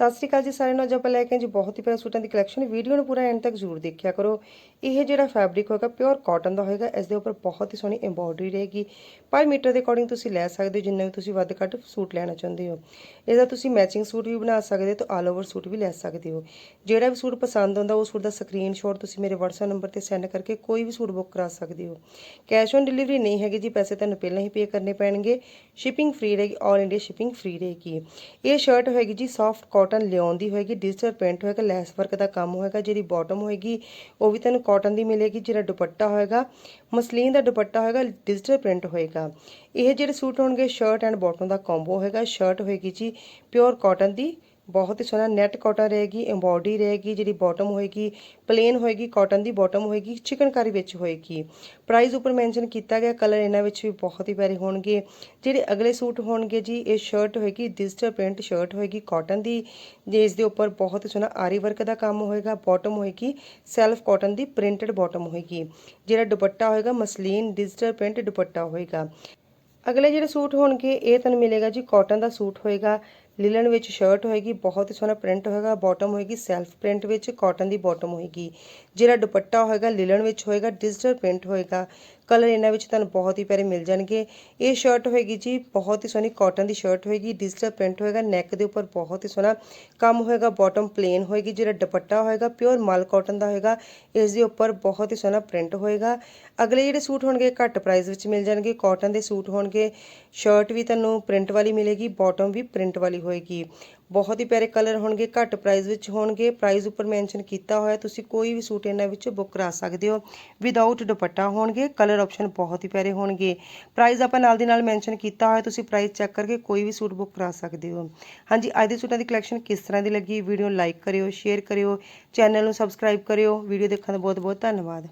ਸਤਿ ਸ਼੍ਰੀ ਅਕਾਲ ਜੀ ਸਾਰਿਆਂ ਨੂੰ। ਅੱਜ ਆਪਾਂ ਲੈ ਕੇ ਜੀ ਬਹੁਤ ਹੀ ਪਿਆਰੇ ਸੂਟਾਂ ਦੀ ਕਲੈਕਸ਼ਨ ਵੀਡੀਓ ਨੂੰ ਪੂਰਾ ਐਂਡ ਤੱਕ ਜ਼ਰੂਰ ਦੇਖਿਆ ਕਰੋ। ਇਹ ਜਿਹੜਾ ਫੈਬਰਿਕ ਹੋਏਗਾ ਪਿਓਰ ਕਾਟਨ ਦਾ ਹੋਏਗਾ। ਇਸ ਦੇ ਉੱਪਰ ਬਹੁਤ ਹੀ ਸੋਹਣੀ ਐਮਬੋਡਰੀ ਰਹੇਗੀ। ਪਰ ਮੀਟਰ ਦੇ ਅਕੋਰਡਿੰਗ ਤੁਸੀਂ ਲੈ ਸਕਦੇ ਹੋ, ਜਿੰਨਾ ਵੀ ਤੁਸੀਂ ਵੱਧ ਘੱਟ ਸੂਟ ਲੈਣਾ ਚਾਹੁੰਦੇ ਹੋ। ਇਹਦਾ ਤੁਸੀਂ ਮੈਚਿੰਗ ਸੂਟ ਵੀ ਬਣਾ ਸਕਦੇ ਹੋ ਤੇ ਆਲ ਓਵਰ ਸੂਟ ਵੀ ਲੈ ਸਕਦੇ ਹੋ। ਜਿਹੜਾ ਵੀ ਸੂਟ ਪਸੰਦ ਆਉਂਦਾ, ਉਹ ਸੂਟ ਦਾ ਸਕਰੀਨਸ਼ਾਟ ਤੁਸੀਂ ਮੇਰੇ WhatsApp ਨੰਬਰ ਤੇ ਸੈਂਡ ਕਰਕੇ ਕੋਈ ਵੀ ਸੂਟ ਬੁੱਕ ਕਰਾ ਸਕਦੇ ਹੋ। ਕੈਸ਼ ਔਨ ਡਿਲੀਵਰੀ ਨਹੀਂ ਹੈਗੀ ਜੀ, ਪੈਸੇ ਤੁਹਾਨੂੰ ਪਹਿਲਾਂ ਹੀ ਪੇ ਕਰਨੇ ਪੈਣਗੇ। ਸ਼ਿਪਿੰਗ ਫ੍ਰੀ ਰਹੇਗੀ ਆਲ ਇੰਡੀਆ ਸ਼ਿਪਿੰਗ ਫ੍ਰੀ ਰਹੇਗੀ। ਇਹ ਸ਼ਰਟ ਹੋਏਗੀ ਜੀ ਸੌਫਟ ਕਾਟਨ ਲਿਓਨ ਦੀ ਹੋਏਗੀ ਡਿਜੀਟਲ ਪ੍ਰਿੰਟ ਹੋਏਗਾ ਲੈਸ ਵਰਕ ਦਾ ਕੰਮ ਹੋਏਗਾ, ਜਿਹੜੀ ਬਾਟਮ ਹੋਏਗੀ, ਉਹ ਵੀ ਤੁਹਾਨੂੰ ਕਾਟਨ ਦੀ ਮਿਲੇਗੀ, ਜਿਹੜਾ ਦੁਪੱਟਾ ਹੋਏਗਾ, ਮਸਲੀਨ ਦਾ ਦੁਪੱਟਾ ਹੋਏਗਾ ਡਿਜੀਟਲ ਪ੍ਰਿੰਟ ਹੋਏਗਾ। ਇਹ ਜਿਹੜੇ ਸੂਟ ਹੋਣਗੇ ਸ਼ਰਟ ਐਂਡ ਬਾਟਮ ਦਾ ਕੰਬੋ ਹੋਏਗਾ ਸ਼ਰਟ ਹੋਏਗੀ ਜੀ ਪਿਓਰ ਕਾਟਨ ਦੀ ਬਹੁਤ ਹੀ ਸੋਹਣਾ ਨੈਟ ਕਾਟਨ ਰਹੇਗੀ ਐਮਬੋਡੀ ਰਹੇਗੀ, ਜਿਹੜੀ ਬਾਟਮ ਹੋਏਗੀ ਪਲੇਨ ਹੋਏਗੀ ਕਾਟਨ ਦੀ ਬਾਟਮ ਹੋਏਗੀ, ਚਿਕਨਕਾਰੀ ਵਿੱਚ ਹੋਏਗੀ। ਪ੍ਰਾਈਸ ਉੱਪਰ ਮੈਂਸ਼ਨ ਕੀਤਾ ਗਿਆ ਕਲਰ ਇਹਨਾਂ ਵਿੱਚ ਵੀ ਬਹੁਤ ਹੀ ਪਿਆਰੇ ਹੋਣਗੇ। ਜਿਹੜੇ ਅਗਲੇ ਸੂਟ ਹੋਣਗੇ ਜੀ, ਇਹ ਸ਼ਰਟ ਹੋਏਗੀ ਡਿਜੀਟਲ ਪ੍ਰਿੰਟ ਸ਼ਰਟ ਹੋਏਗੀ ਕਾਟਨ ਦੀ। ਇਸ ਦੇ ਉੱਪਰ ਬਹੁਤ ਹੀ ਸੋਹਣਾ ਆਰੀ ਵਰਕ ਦਾ ਕੰਮ ਹੋਏਗਾ ਬਾਟਮ ਹੋਏਗੀ ਸੈਲਫ ਕਾਟਨ ਦੀ ਪ੍ਰਿੰਟਡ ਬਾਟਮ ਹੋਏਗੀ। ਜਿਹੜਾ ਦੁਪੱਟਾ ਹੋਏਗਾ, ਮਸਲੀਨ ਡਿਜੀਟਲ ਪ੍ਰਿੰਟ ਦੁਪੱਟਾ ਹੋਏਗਾ। ਅਗਲੇ ਜਿਹੜੇ ਸੂਟ ਹੋਣਗੇ, ਇਹ ਤੁਹਾਨੂੰ ਮਿਲੇਗਾ ਜੀ ਕਾਟਨ ਦਾ ਸੂਟ ਹੋਏਗਾ ਲਿਲਨ ਵਿੱਚ ਸ਼ਰਟ ਹੋਏਗੀ, ਬਹੁਤ ਹੀ ਸੋਹਣਾ ਪ੍ਰਿੰਟ ਹੋਏਗਾ ਬਾਟਮ ਹੋਏਗੀ ਸੈਲਫ ਪ੍ਰਿੰਟ ਵਿੱਚ ਕਾਟਨ ਦੀ ਬਾਟਮ ਹੋਏਗੀ। ਜਿਹੜਾ ਦੁਪੱਟਾ ਹੋਏਗਾ, ਲਿਲਨ ਵਿੱਚ ਹੋਏਗਾ ਡਿਜੀਟਲ ਪ੍ਰਿੰਟ ਹੋਏਗਾ। ਕਲਰ ਇਹਨਾਂ ਵਿੱਚ ਤੁਹਾਨੂੰ ਬਹੁਤ ਹੀ ਪਿਆਰੇ ਮਿਲ ਜਾਣਗੇ। ਇਹ ਸ਼ਰਟ ਹੋਏਗੀ ਜੀ, ਬਹੁਤ ਹੀ ਸੋਹਣੀ ਕਾਟਨ ਦੀ ਸ਼ਰਟ ਹੋਏਗੀ ਡਿਜੀਟਲ ਪ੍ਰਿੰਟ ਹੋਏਗਾ ਨੈਕ ਦੇ ਉੱਪਰ ਬਹੁਤ ਹੀ ਸੋਹਣਾ ਕੰਮ ਹੋਏਗਾ ਬਾਟਮ ਪਲੇਨ ਹੋਏਗੀ, ਜਿਹੜਾ ਦੁਪੱਟਾ ਹੋਏਗਾ ਪਿਓਰ ਮਲ ਕਾਟਨ ਦਾ ਹੋਏਗਾ, ਇਸ ਦੇ ਉੱਪਰ ਬਹੁਤ ਹੀ ਸੋਹਣਾ ਪ੍ਰਿੰਟ ਹੋਏਗਾ। ਅਗਲੇ ਜਿਹੜੇ ਸੂਟ ਹੋਣਗੇ, ਘੱਟ ਪ੍ਰਾਈਸ ਵਿੱਚ ਮਿਲ ਜਾਣਗੇ ਕਾਟਨ ਦੇ ਸੂਟ ਹੋਣਗੇ। ਸ਼ਰਟ ਵੀ ਤੁਹਾਨੂੰ ਪ੍ਰਿੰਟ ਵਾਲੀ ਮਿਲੇਗੀ ਬਾਟਮ ਵੀ ਪ੍ਰਿੰਟ ਵਾਲੀ ਹੋਏਗੀ। ਬਹੁਤ ਹੀ ਪਿਆਰੇ ਕਲਰ ਹੋਣਗੇ, ਘੱਟ ਪ੍ਰਾਈਸ ਵਿੱਚ ਹੋਣਗੇ। ਪ੍ਰਾਈਸ ਉੱਪਰ ਮੈਂਸ਼ਨ ਕੀਤਾ ਹੋਇਆ, ਤੁਸੀਂ ਕੋਈ ਵੀ ਸੂਟ ਇਹਨਾਂ ਵਿੱਚ ਬੁੱਕ ਕਰਾ ਸਕਦੇ ਹੋ। ਵਿਦਆਊਟ ਦੁਪੱਟਾ ਹੋਣਗੇ ਕਲਰ ਆਪਸ਼ਨ ਬਹੁਤ ਹੀ ਪਿਆਰੇ ਹੋਣਗੇ। ਪ੍ਰਾਈਸ ਆਪਾਂ ਨਾਲ ਦੀ ਨਾਲ ਮੈਂਸ਼ਨ ਕੀਤਾ ਹੋਇਆ, ਤੁਸੀਂ ਪ੍ਰਾਈਸ ਚੈੱਕ ਕਰਕੇ ਕੋਈ ਵੀ ਸੂਟ ਬੁੱਕ ਕਰਾ ਸਕਦੇ ਹੋ। ਹਾਂਜੀ, ਅੱਜ ਦੇ ਸੂਟਾਂ ਦੀ ਕਲੈਕਸ਼ਨ ਕਿਸ ਤਰ੍ਹਾਂ ਦੀ ਲੱਗੀ? ਵੀਡੀਓ ਲਾਈਕ ਕਰਿਓ ਸ਼ੇਅਰ ਕਰਿਓ ਚੈਨਲ ਨੂੰ ਸਬਸਕ੍ਰਾਈਬ ਕਰਿਓ। ਵੀਡੀਓ ਦੇਖਣ ਦਾ ਬਹੁਤ ਬਹੁਤ ਧੰਨਵਾਦ।